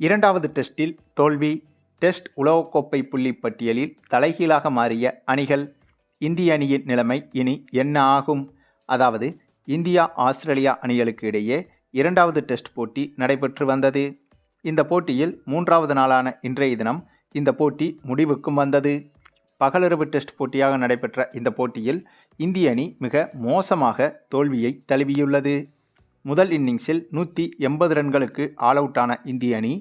இரண்டாவது டெஸ்டில் தோல்வி டெஸ்ட் உலகக்கோப்பை புள்ளி பட்டியலில் தலைகீழாக மாறிய அணிகள் இந்திய அணியின் நிலைமை இனி என்ன ஆகும்? அதாவது இந்தியா ஆஸ்திரேலியா அணிகளுக்கு இடையே இரண்டாவது டெஸ்ட் போட்டி நடைபெற்று வந்தது. இந்த போட்டியில் மூன்றாவது நாளான இன்றைய தினம் இந்த போட்டி முடிவுக்கும் வந்தது. பகலிரவு டெஸ்ட் போட்டியாக நடைபெற்ற இந்த போட்டியில் இந்திய அணி மிக மோசமாக தோல்வியை தழுவியுள்ளது. முதல் இன்னிங்ஸில் நூற்றி எண்பது ரன்களுக்கு ஆல் அவுட் ஆன இந்திய அணி.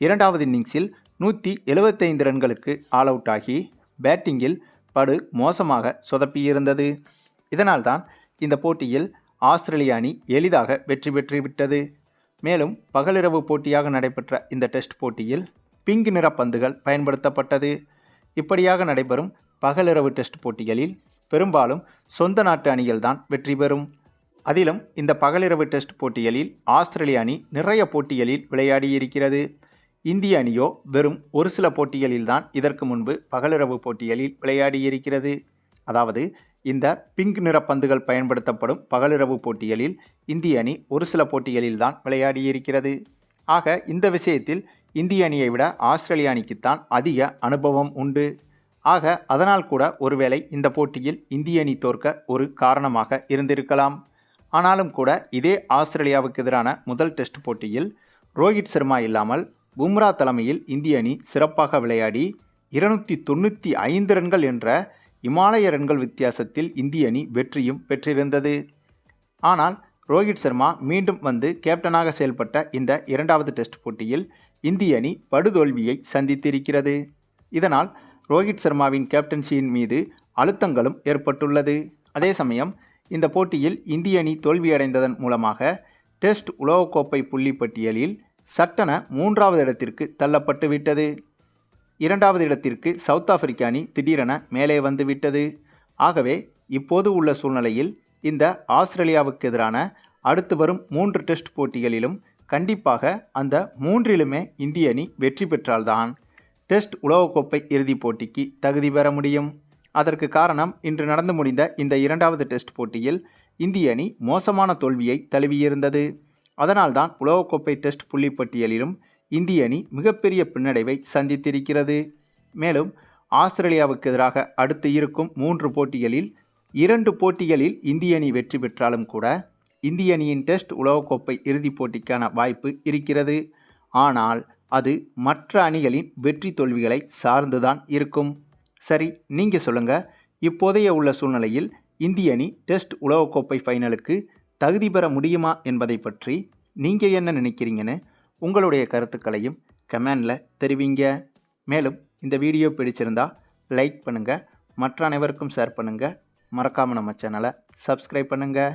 இரண்டாவது இன்னிங்ஸில் நூற்றி எழுபத்தைந்து ரன்களுக்கு ஆல் அவுட் ஆகி பேட்டிங்கில் படு மோசமாக சொதப்பியிருந்தது. இதனால்தான் இந்த போட்டியில் ஆஸ்திரேலிய அணி எளிதாக வெற்றி பெற்றுவிட்டது. மேலும் பகலிரவு போட்டியாக நடைபெற்ற இந்த டெஸ்ட் போட்டியில் பிங்க் நிற பந்துகள் பயன்படுத்தப்பட்டது. இப்படியாக நடைபெறும் பகலிரவு டெஸ்ட் போட்டிகளில் பெரும்பாலும் சொந்த நாட்டு அணிகள்தான் வெற்றி பெறும். அதிலும் இந்த பகலிரவு டெஸ்ட் போட்டிகளில் ஆஸ்திரேலிய அணி நிறைய போட்டிகளில் விளையாடியிருக்கிறது. இந்திய அணியோ வெறும் ஒரு சில போட்டிகளில்தான் இதற்கு முன்பு பகலிரவு போட்டிகளில் விளையாடியிருக்கிறது. அதாவது இந்த பிங்க் நிற பந்துகள் பயன்படுத்தப்படும் பகலிரவு போட்டிகளில் இந்திய அணி ஒரு சில போட்டிகளில்தான் விளையாடியிருக்கிறது. ஆக இந்த விஷயத்தில் இந்திய அணியை விட ஆஸ்திரேலிய அணிக்குத்தான் அதிக அனுபவம் உண்டு. ஆக அதனால் கூட ஒருவேளை இந்த போட்டியில் இந்திய அணி தோற்க ஒரு காரணமாக இருந்திருக்கலாம். ஆனாலும் கூட இதே ஆஸ்திரேலியாவுக்கு எதிரான முதல் டெஸ்ட் போட்டியில் ரோஹித் சர்மா இல்லாமல் பும்ரா தலைமையில் இந்திய அணி சிறப்பாக விளையாடி இருநூற்றி தொண்ணூற்றி ஐந்து ரன்கள் என்ற இமாலய ரன்கள் வித்தியாசத்தில் இந்திய அணி வெற்றியும் பெற்றிருந்தது. ஆனால் ரோஹித் சர்மா மீண்டும் வந்து கேப்டனாக செயல்பட்ட இந்த இரண்டாவது டெஸ்ட் போட்டியில் இந்திய அணி படுதோல்வியை சந்தித்திருக்கிறது. இதனால் ரோஹித் சர்மாவின் கேப்டன்சியின் மீது அழுத்தங்களும் ஏற்பட்டுள்ளது. அதே சமயம் இந்த போட்டியில் இந்திய அணி தோல்வியடைந்ததன் மூலமாக டெஸ்ட் உலகக்கோப்பை புள்ளி பட்டியலில் சட்டென மூன்றாவது இடத்திற்கு தள்ளப்பட்டு விட்டது. இரண்டாவது இடத்திற்கு சவுத் ஆப்பிரிக்க அணி திடீரென மேலே வந்துவிட்டது ஆகவே இப்போது உள்ள சூழ்நிலையில் இந்த ஆஸ்திரேலியாவுக்கு எதிரான அடுத்து வரும் மூன்று டெஸ்ட் போட்டிகளிலும் கண்டிப்பாக அந்த மூன்றிலுமே இந்திய அணி வெற்றி பெற்றால்தான் டெஸ்ட் உலகக்கோப்பை இறுதிப் போட்டிக்கு தகுதி பெற முடியும். அதற்கு காரணம் இன்று நடந்து முடிந்த இந்த இரண்டாவது டெஸ்ட் போட்டியில் இந்திய அணி மோசமான தோல்வியை தழுவியிருந்தது. அதனால்தான் உலகக்கோப்பை டெஸ்ட் புள்ளிப்பட்டியலிலும் இந்திய அணி மிகப்பெரிய பின்னடைவை சந்தித்திருக்கிறது. மேலும் ஆஸ்திரேலியாவுக்கு எதிராக அடுத்து இருக்கும் மூன்று போட்டிகளில் இரண்டு போட்டிகளில் இந்திய அணி வெற்றி பெற்றாலும் கூட இந்திய அணியின் டெஸ்ட் உலகக்கோப்பை இறுதிப் போட்டிக்கான வாய்ப்பு இருக்கிறது. ஆனால் அது மற்ற அணிகளின் வெற்றி தோல்விகளை சார்ந்துதான் இருக்கும். சரி நீங்கள் சொல்லுங்கள் இப்போதைய உள்ள சூழ்நிலையில் இந்திய அணி டெஸ்ட் உலகக்கோப்பை ஃபைனலுக்கு தகுதி பெற முடியுமா என்பதை பற்றி நீங்கள் என்ன நினைக்கிறீங்கன்னு உங்களுடைய கருத்துக்களையும் கமெண்டில் தெரிவிங்க. மேலும் இந்த வீடியோ பிடிச்சிருந்தா லைக் பண்ணுங்கள் மற்ற அனைவருக்கும் ஷேர் பண்ணுங்கள் மறக்காமல் நம்ம சேனலை சப்ஸ்கிரைப் பண்ணுங்கள்